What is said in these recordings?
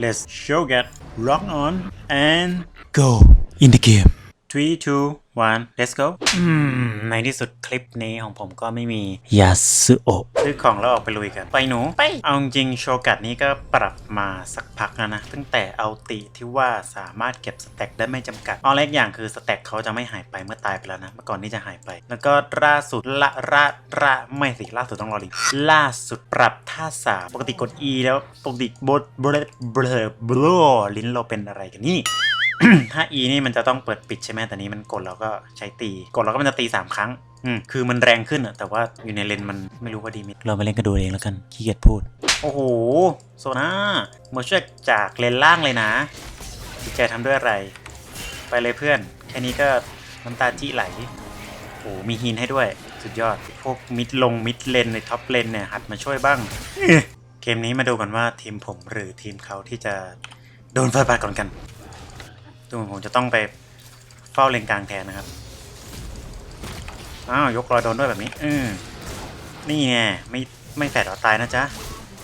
let's show get rock on and Go. In the game 3 2 1 let's go อืม ในที่สุดคลิปนี้ของผมก็ไม่มียาสึโอะซื้อของแล้วออกไปลุยกัน ไปหนู ไป เอาจริงๆโชกัดนี้ก็ปรับมาสักพักแล้วนะ ตั้งแต่เอาติที่ว่าสามารถเก็บสแต็กได้ไม่จำกัดเอาเล็กอย่างคือสแต็กเขาจะไม่หายไปเมื่อตายไปแล้วนะ เมื่อก่อนที่จะหายไป แล้วก็ล่าสุดละละละไม่สิล่าสุดต้องรอลิงล่าสุดปรับท่าสามปกติกด E แล้วปกติบดเบลเบลเบลลิ้นเราเป็นอะไรกันนี่ ถ้า E นี่มันจะต้องเปิดปิดใช่ไหมแต่นี้มันกดแล้วก็ใช้ตี กดแล้วก็มันจะตี 3 ครั้งอืมคือมันแรงขึ้นอะแต่ว่าอยู่ในเลนมันไม่รู้ว่าดีมิดเราไปเล่นกันดูเองแล้วกันขี้เกียจพูด โอ้โห โซน่ามาช่วยจากเลนล่างเลยนะจิตใจทำด้วยอะไร ไปเลยเพื่อน แค่นี้ก็น้ำตาจี้ไหลโอ้โหมีฮีนให้ด้วย สุดยอด พวกมิดลงมิดเลนในท็อปเลนเนี่ย หัดมาช่วยบ้าง เกมนี้มาดูกันว่าทีมผมหรือทีมเขาที่จะโดนฟาดบาดก่อนกัน ดูเหมือนผมจะต้องไปเฝ้าเลนกลางแทนนะครับ อ้าว ยกรอยโดนด้วยแบบนี้ อืมนี่ไงไม่ไม่แฝดเอาตายนะจ๊ะ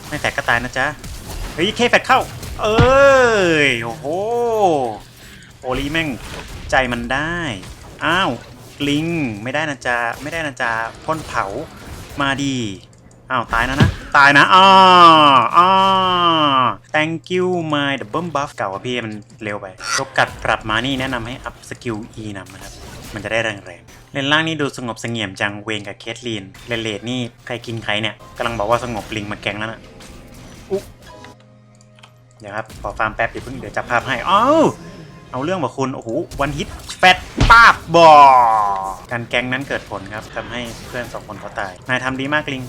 ไม่แฝดก็ตายนะจ๊ะ เฮ้ยเคแฝดเข้า เอ้ย โอ้โห โอลีแม่งใจมันได้ อ้าว ลิง ไม่ได้นะจ๊ะ ไม่ได้นะจ๊ะพ่นเผา มาดี อ้าว ตายนะนะ ตายนะอ่าอ่า thank you my double buff เก่าอะพี่มันเร็วไปยกกัดปรับมานี่แนะนำให้อัพสกิล E นำนะครับ มันจะได้แรงๆ เลนล่างนี่ดูสงบเสงี่ยมจังเวงกับเคทลีน เลนเลดนี่ใครกินใครเนี่ยกำลังบอกว่าสงบลิงมาแกงแล้วนะอุ๊เดี๋ยวครับ ขอฟาร์มแป๊บเดี๋ยวเพิ่งเดี๋ยวจับภาพให้อ้าวเอาเรื่องบอกคุณ โอ้โห วันฮิตแฟตป้าบบอการแกงนั้นเกิดผลครับทำให้เพื่อนสองคนเขาตาย นายทำดีมากลิง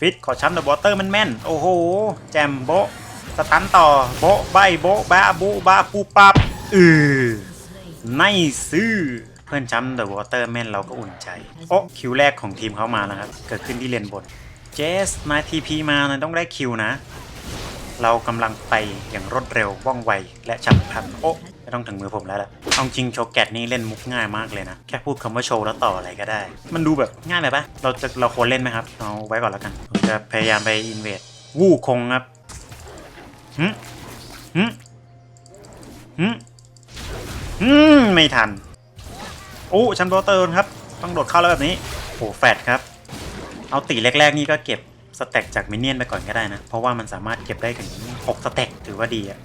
ฟิตขอช้ำเดอะวอเตอร์มันแม่น โอ้โห แจมโบ สตันต่อโบะใบโบะบ้าบูบ้าปูปับอือไนซื้อเพื่อนช้ำเดอะวอเตอร์แม่นเราก็อุ่นใจ โอ้คิวแรกของทีมเขามาแล้วครับ เกิดขึ้นที่เลนบนเจสนายทีพีมานายต้องได้คิวนะ เรากำลังไปอย่างรวดเร็วว่องไวและฉับพลันโอ้ไม่ต้องถึงมือผมแล้วล่ะเอาจริงโชว์แกตนี่เล่นมุกง่ายมากเลยนะ แค่พูดคำว่าโชว์แล้วต่ออะไรก็ได้ มันดูแบบง่ายไปปะเราจะเราควรเล่นไหมครับ เอาไว้ก่อนแล้วกัน ผมจะพยายามไปอินเวดวู่คงครับ หึหึหึอืมไม่ทันโอ้ชันโบเตอร์ครับ ต้องโดดเข้าแล้วแบบนี้โอ้แฟดครับ เอาตีแรก ๆ นี่ก็เก็บสแต็กจากมินเนี่ยนไปก่อนก็ได้นะ เพราะว่ามันสามารถเก็บได้ถึง6สแต็กถือว่าดีอะ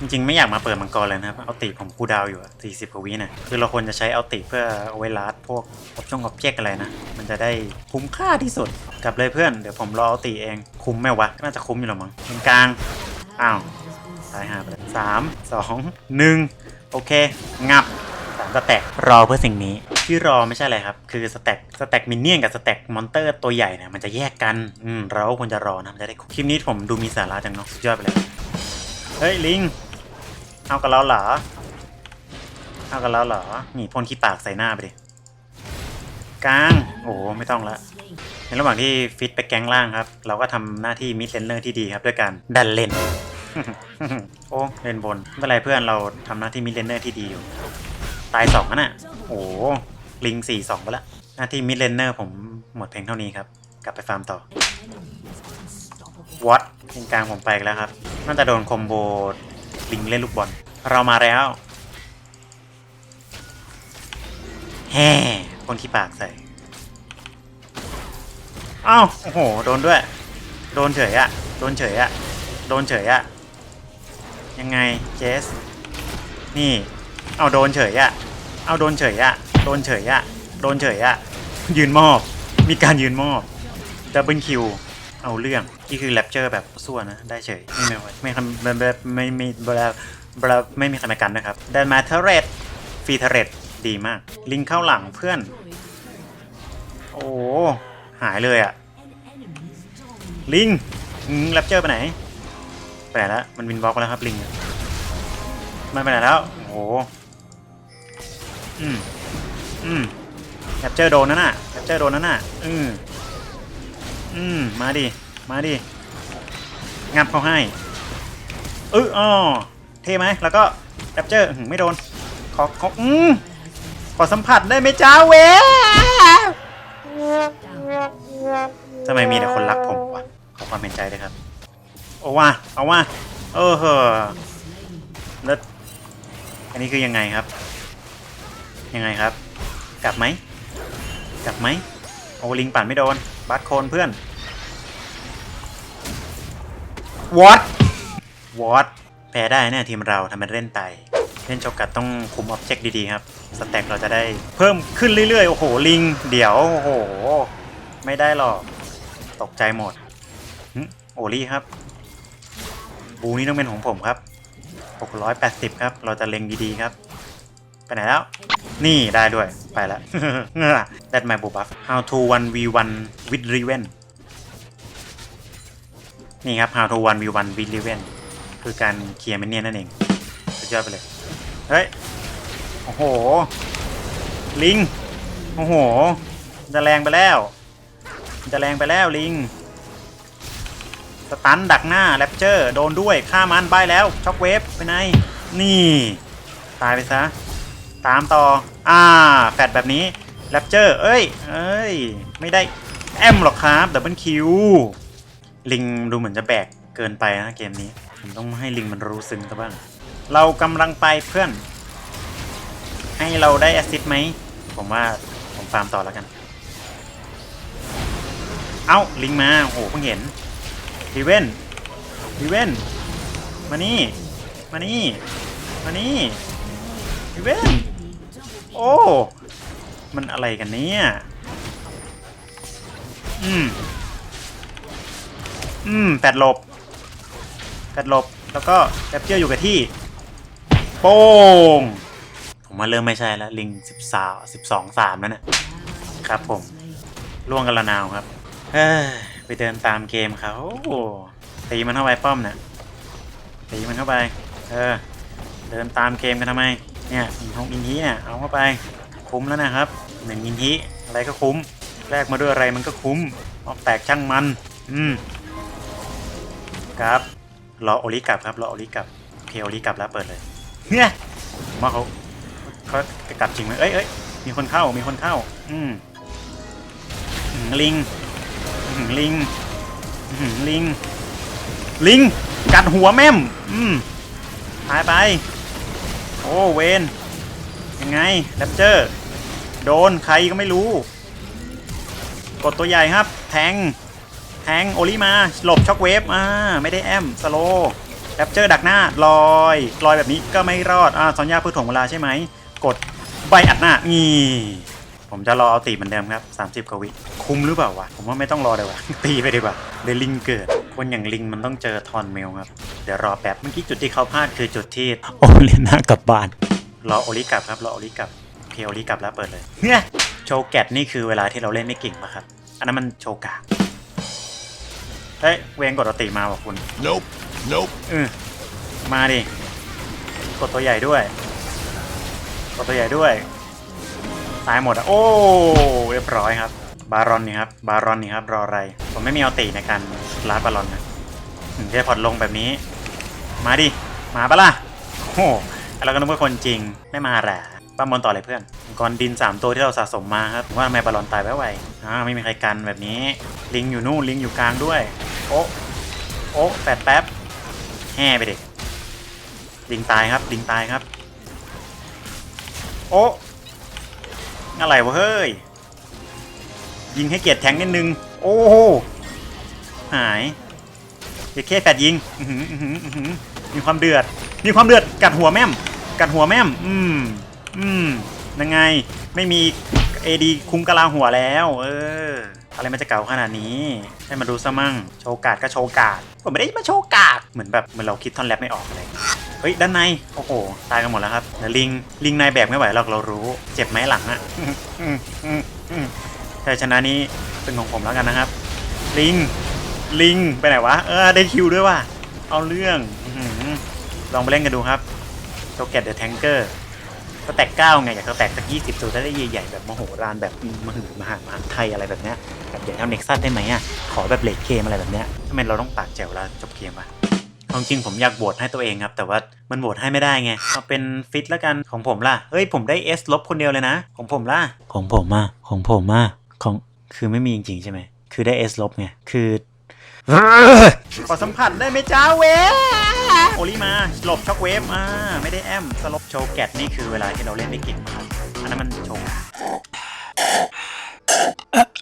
จริงๆ ไม่อยากมาเปิดมังกรเลยนะครับ เอาตีผมคูดาวอยู่อะ40กว่าวินะคือเราควรจะใช้เอาตีเพื่อเอาไว้ลาดพวกอบช่องอบเจกอะไรนะ มันจะได้คุ้มค่าที่สุด กลับเลยเพื่อน เดี๋ยวผมรอเอาตีเอง คุ้มไหมวะ น่าจะคุ้มอยู่หรอมั้งตรงกลาง อ้าวตายหาไปเลยสามสองหนึ่งโอเค งับสามสแต็กรอเพื่อสิ่งนี้ ที่รอไม่ใช่อะไรครับ คือสแต็กสแต็กมินเนี่ยนกับสแต็กมอนเตอร์ตัวใหญ่เนี่ยมันจะแยกกัน อืม เราควรจะรอนะมันจะได้คลิปนี้ผมดูมีสาระจังเนาะสุดยอดไปเลย เฮ้ย ลิง เอากับเราเหรอ เอากับเราเหรอ นี่พ่นขี้ปากใส่หน้าไปดิกลาง โอ้โหไม่ต้องละในระหว่างที่ฟิตไปแก๊งล่างครับ เราก็ทำหน้าที่มิดเลนเนอร์ที่ดีครับด้วยการดันเลน โอ้เลนบนไม่เป็นไรเพื่อนเราทำหน้าที่มิดเลนเนอร์ที่ดีอยู่ ตายสองน่ะโอ้ลิงสี่สองไปละหน้าที่มิดเลนเนอร์ผมหมดเพียงเท่านี้ครับ กลับไปฟาร์มต่อวอตตรงกลางผมไปแล้วครับ น่าจะโดนคอมโบลิงเล่นลูกบอล เรามาแล้วแฮ่คนขี้ปากใส่อ้าวโอ้โห โดนด้วย โดนเฉยอะโดนเฉยอะโดนเฉยอะ ยังไงเจสนี่ เอาโดนเฉยอะเอาโดนเฉยอะโดนเฉยอะโดนเฉยอะยืนมอบ มีการยืนมอบดับเบิลคิวเอาเรื่องนี่คือแรปเจอร์แบบส่วนนะได้เฉยไม่ไม่ไม่คำแบบแบบไม่ไม่แบบแบบไม่มีใครมากันนะครับดันมาเทเรตฟีเทเรตดีมาก ลิงเข้าหลังเพื่อน โอ้หายเลยอะลิงแรปเจอร์ไปไหน ไปไหนแล้วมันวินบล็อกไปแล้วครับลิงมันไปไหนแล้วโอ้โหอืมอืมแคปเจอร์โดนนั่นน่ะแคปเจอร์โดนนั่นน่ะอืมอืมมาดิมาดิงับเขาให้เอออ๋อเท่ไหมแล้วก็แคปเจอร์ไม่โดนขอขออืมขอสัมผัสได้ไหมจ้าเวทำไมมีแต่คนรักผมวะขอความเห็นใจด้วยครับ โอ้ว่าเอาว่าเอออแล้วอันนี้คือยังไงครับ ยังไงครับ กลับไหมกลับไหมโอ้ลิงปั่นไม่โดนบัตโคนเพื่อนวอตวอตแพ้ได้เนี่ยทีมเราทำเป็นเล่นไตเล่นโชกัดต้องคุมออบเจกต์ดีๆครับ สแต็กเราจะได้เพิ่มขึ้นเรื่อยๆ โอ้โห ลิง เดี๋ยว โอ้โห ไม่ได้หรอก ตกใจหมดโอลี่ครับ บูนี่ต้องเป็นของผมครับ680ครับ เราจะเล็งดีๆครับ ไปไหนแล้ว นี่ได้ด้วย ไปแล้ว That my buff how to 1v1 with Riven นี่ครับ how to 1v1 with Riven คือการเคลียร์แมนเนี่ยนนั่นเอง สุดยอดไปเลย เฮ้ย โอ้โห ลิง โอ้โห จะแรงไปแล้ว จะแรงไปแล้วลิง สตันดักหน้าแรปเจอร์โดนด้วยฆ่ามันใบแล้วช็อกเวฟไปไหน นี่ ตายไปซะ ตามต่อ อ่า แฟดแบบนี้แรปเจอร์ เอ้ย เอ้ย ไม่ได้แอมหรอกครับดับเบิลคิวลิงดูเหมือนจะแบกเกินไปนะเกมนี้ผมต้องให้ลิงมันรู้ซึ้งกันบ้าง เรากำลังไปเพื่อน ให้เราได้แอซิสต์ไหม ผมว่าผมฟาร์มต่อแล้วกัน เอ้า ลิงมา โอ้โหเพิ่งเห็น ดีเว่นดีเว่นมานี่ มานี่ มานี่ดีเว่นโอ้ มันอะไรกันเนี่ย อืม อืมแปดหลบแปดหลบ แล้วก็แคปเจอร์อยู่กับที่โป้งผมว่าเริ่มไม่ใช่แล้ว ลิงสิบสาวสิบสองสามแล้วนี่ยครับผม ล่วงกันละนาวครับ เฮ้ย ไปเดินตามเกมเขาตีมันเข้าไปป้อมเนี่ยตีมันเข้าไป เออ เดินตามเกมกันทำไม เนี่ยอินทงอินทีเนี่ยเอาเข้าไป คุ้มแล้วนะครับหนึ่งอินทีอะไรก็คุ้ม แลกมาด้วยอะไรมันก็คุ้มออกแตกช่างมัน อืมครับ รอโอลิกลับครับ รอโอลิกลับโอเคโอลิกลับแล้วเปิดเลย เนี่ยมว่าเขาเขาจะกลับจริงไหมเอ้ยเอ้ยมีคนเข้า มีคนเข้า อืมอืมลิง ลิงลิง ลิง กัดหัวแม่ม อืมหายไป โอ้เวนยังไงแรปเจอร์ โดนใครก็ไม่รู้ กดตัวใหญ่ครับ แทง แทงโอลิมา หลบช็อกเวฟอ่าไม่ได้แอม สโลแรปเจอร์ดักหน้า ลอยลอยแบบนี้ก็ไม่รอด อ่าซอนยาเพื่อถ่วงเวลาใช่ไหม กดใบอัดหน้า นี่ ผมจะรอเอาตีเหมือนเดิมครับ 30กว่าวิ คุ้มหรือเปล่าวะ ผมว่าไม่ต้องรอเดี๋ยววะตีไปดีกว่าเดี๋ยวลิงเกิด คนอย่างลิงมันต้องเจอทอนเมลครับ เดี๋ยวรอแป๊บ เมื่อกี้จุดที่เขาพลาดคือจุดที่โอเลน่ากลับบ้าน รอโอลิกลับครับ รอโอลิกลับโอเคโอลิกลับแล้วเปิดเลย เนี่ย โชว์แกตนี่คือเวลาที่เราเล่นไม่เก่งปะครับ อันนั้นมันโชว์กากเฮ้ย เวงกดเอาติมาบอกคุณ Nope. Nope. เออมาดิ กดตัวใหญ่ด้วย กดตัวใหญ่ด้วย ตายหมดอะ โอ้ เรียบร้อยครับ บารอนนี่ครับ บารอนนี่ครับ รออะไร ผมไม่มีเอาตีในการลาดบารอนนะถึงจะพอดลงแบบนี้ มาดิ มาปะล่ะ โอ้โหเราก็นึกว่าคนจริง ไม่มาแหละป้ามบอลต่อเลยเพื่อนมังกรดิน 3 ตัวที่เราสะสมมาครับผมว่าทำไมบารอนตายไวไวอ่าไม่มีใครกันแบบนี้ ลิงอยู่นู่น ลิงอยู่กลางด้วย โอ้โอ้แปดแป๊บแห่ไปเดิลิงตายครับ ลิงตายครับ โอ้อะไรวะเฮ้ย ยิงให้เกียรติแทงนิดนึง โอ้โหหายเดเคแฟดยิงมีความเดือด มีความเดือดกัดหัวแม่ม กัดหัวแม่ม อืม อืมยังไงไม่มีเอดีคุ้มกะลาหัวแล้ว เออ อะไรมันจะเก่าขนาดนี้ให้มาดูซะมั่งโชว์กาดก็โชว์กาดผมไม่ได้มาโชว์กาดเหมือนแบบเหมือนเราคิดท่อนแรปไม่ออกอะไรเฮ้ยด้านในโอ้โหตายกันหมดแล้วครับลิงลิงนายแบกไม่ไหวหรอกเรารู้ เจ็บไหมหลังอะ อืมอืมอืมแต่ชนะนี้เป็นของผมแล้วกันนะครับ ลิง ลิง ไปไหนวะ เออ ได้คิวด้วยว่ะ เอาเรื่องอลองไปเล่นกันดูครับโ o เกตเดอะแทงเกอร์สแตกเก้าไง อยากสแตกสักยี่สิบตัวได้ใหญ่ๆแบบมโหฬารแบบมหึมหามหาไทยอะไรแบบเนี้ยแบบใหญ่เท่าเน็กซัสได้ไหมอะ ขอแบบเลดเกมอะไรแบบเนี้ยทำไมเราต้องปากแจ๋วแล้วจบเกมวะความจริงผมอยากโหวตให้ตัวเองครับ แต่ว่ามันโหวตให้ไม่ได้ไงเอาเป็นฟิตแล้วกันของผมล่ะ เฮ้ยผมได้ S ลบคนเดียวเลยนะ ของผมล่ะ ของผมอะของผมอะ ของคือไม่มีจริงๆใช่ไหม คือได้ S ลบไง คือขอสัมผัสได้ไหมจ้าเวโอลี่มาหลบช็อกเวฟมาไม่ได้แอมสลบโชว์แกตนี่คือเวลาที่เราเล่นไม่เก่งมากอันนั้นมันโชว์